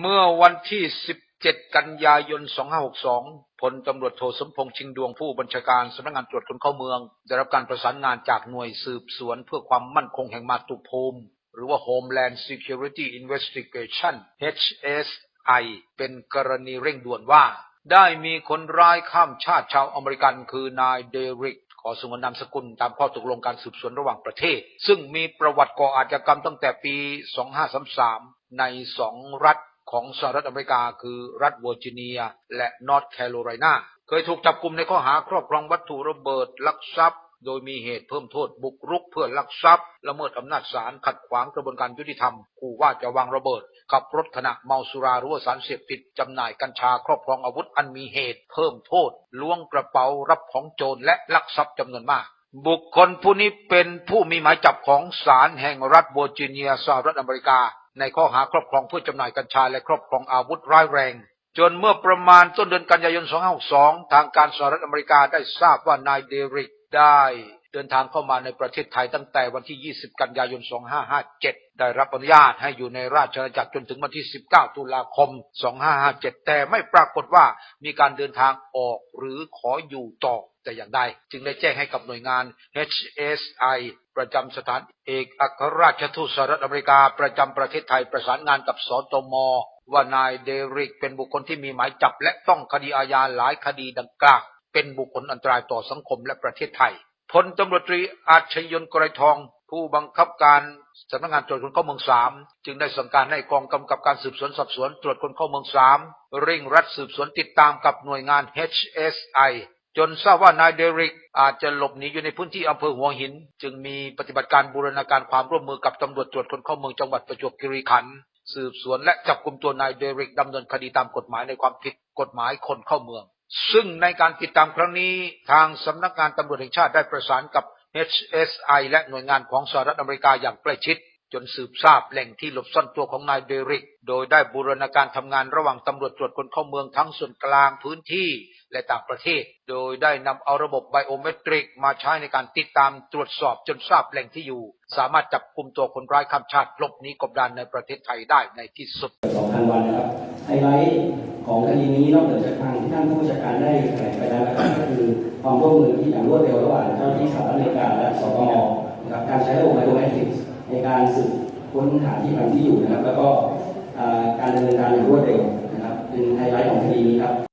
เมื่อวันที่ 17 กันยายน 2562 พลตำรวจโทสมพงษ์ชิงดวงผู้บัญชาการสำนักงานตรวจคนเข้าเมือง ได้รับการประสานงานจากหน่วยสืบสวนเพื่อความมั่นคงแห่งมาตุภูมิ หรือว่า Homeland Security Investigation HSI เป็นกรณีเร่งด่วนว่า ได้มีคนร้ายข้ามชาติชาวอเมริกันคือนายเดริกขอสงวนนามสกุลตามข้อตกลงการสืบสวนระหว่างประเทศ ซึ่งมีประวัติก่ออาชญากรรมตั้งแต่ปี 2533 ในสองรัฐ ของสหรัฐอเมริกาคือรัฐเวอร์จิเนีย และนอร์ทแคโรไลนาเคยถูกจับกลุ่มในข้อหาครอบครองวัตถุระเบิดลักทรัพย์ โดยมีเหตุเพิ่มโทษบุกรุกเพื่อลักทรัพย์ละเมิดอำนาจศาลขัดขวางกระบวนการยุติธรรมขู่ว่าจะวางระเบิดขับรถขณะเมาสุราหรือว่าสารเสพติดจำหน่ายกัญชาครอบครองอาวุธอันมีเหตุเพิ่มโทษล้วงกระเป๋ารับของโจรและลักทรัพย์จำนวนมากบุคคลผู้นี้เป็นผู้มีหมายจับของศาลแห่งรัฐเวอร์จิเนียสหรัฐอเมริกา ในข้อหาครอบครองเพื่อจำหน่ายกัญชาและครอบครองอาวุธร้ายแรง จนเมื่อประมาณต้นเดือนกันยายน 2562 ทางการสหรัฐอเมริกาได้ทราบว่านายเดริก ได้เดินทางเข้ามาในประเทศไทยตั้งแต่วันที่ 20 กันยายน 2557 ได้รับอนุญาตให้อยู่ในราชอาณาจักรจนถึงวันที่ 19 ตุลาคม 2557 แต่ไม่ปรากฏว่ามีการเดินทางออกหรือขออยู่ต่อแต่อย่างใดจึงได้แจ้งให้กับหน่วยงาน HSI ประจำสถานเอกอัครราชทูตสหรัฐอเมริกา ประจำประเทศไทยประสานงานกับสตมว่านายเดริกเป็นบุคคลที่มีหมายจับและต้องคดีอาญาหลายคดีดังกล่าว เป็นบุคคลอันตรายต่อสังคมและประเทศไทยพลตำรวจตรีอาชยนต์ไกรทอง ผู้บังคับการสำนักงานตรวจคนเข้าเมืองสามจึงได้สั่งการให้กองกำกับการสืบสวนสอบสวนตรวจคนเข้าเมืองสามเร่งรัดสืบสวนติดตามกับหน่วยงาน HSI จนทราบว่านายเดริกอาจจะหลบหนีอยู่ในพื้นที่อำเภอหัวหิน จึงมีปฏิบัติการบูรณาการความร่วมมือกับตำรวจตรวจคนเข้าเมืองจังหวัดประจวบคีรีขันธ์สืบสวนและจับกลุ่มตัวนายเดริกดำเนินคดีตามกฎหมายในความผิดกฎหมายคนเข้าเมือง ซึ่งในการติดตามครั้งนี้ทางสำนักงานตำรวจแห่งชาติได้ประสานกับ HSI และหน่วยงานของสหรัฐอเมริกาอย่างใกล้ชิด จนสืบทราบแหล่งที่หลบซ่อนตัวของนายเดริก โดยได้บูรณาการทำงานระหว่างตำรวจตรวจคนเข้าเมืองทั้งส่วนกลางพื้นที่และต่างประเทศ โดยได้นำเอาระบบไบโอเมตริก มาใช้ในการติดตามตรวจสอบจนทราบแหล่งที่อยู่ สามารถจับกลุ่มตัวคนร้ายข้ามชาติหลบหนีกบดานในประเทศไทยได้ในที่สุด2,000วันนะครับไฮไลท์ ของคดีนี้นอกจากจะกทางที่ท่านผู้จัดการได้แถลงไปแล้วนะครับก็คือความร่วมมือที่อย่างรวดเร็วระหว่างเจ้าหน้าที่สหรัฐอเมริกาและสปมกับการใช้ระบบไบโอเอคทิฟในการสืบค้นหาที่มาที่อยู่นะครับ แล้วก็การดำเนินการอย่างรวดเร็วนะครับเป็นไฮไลท์ของคดีนี้ครับ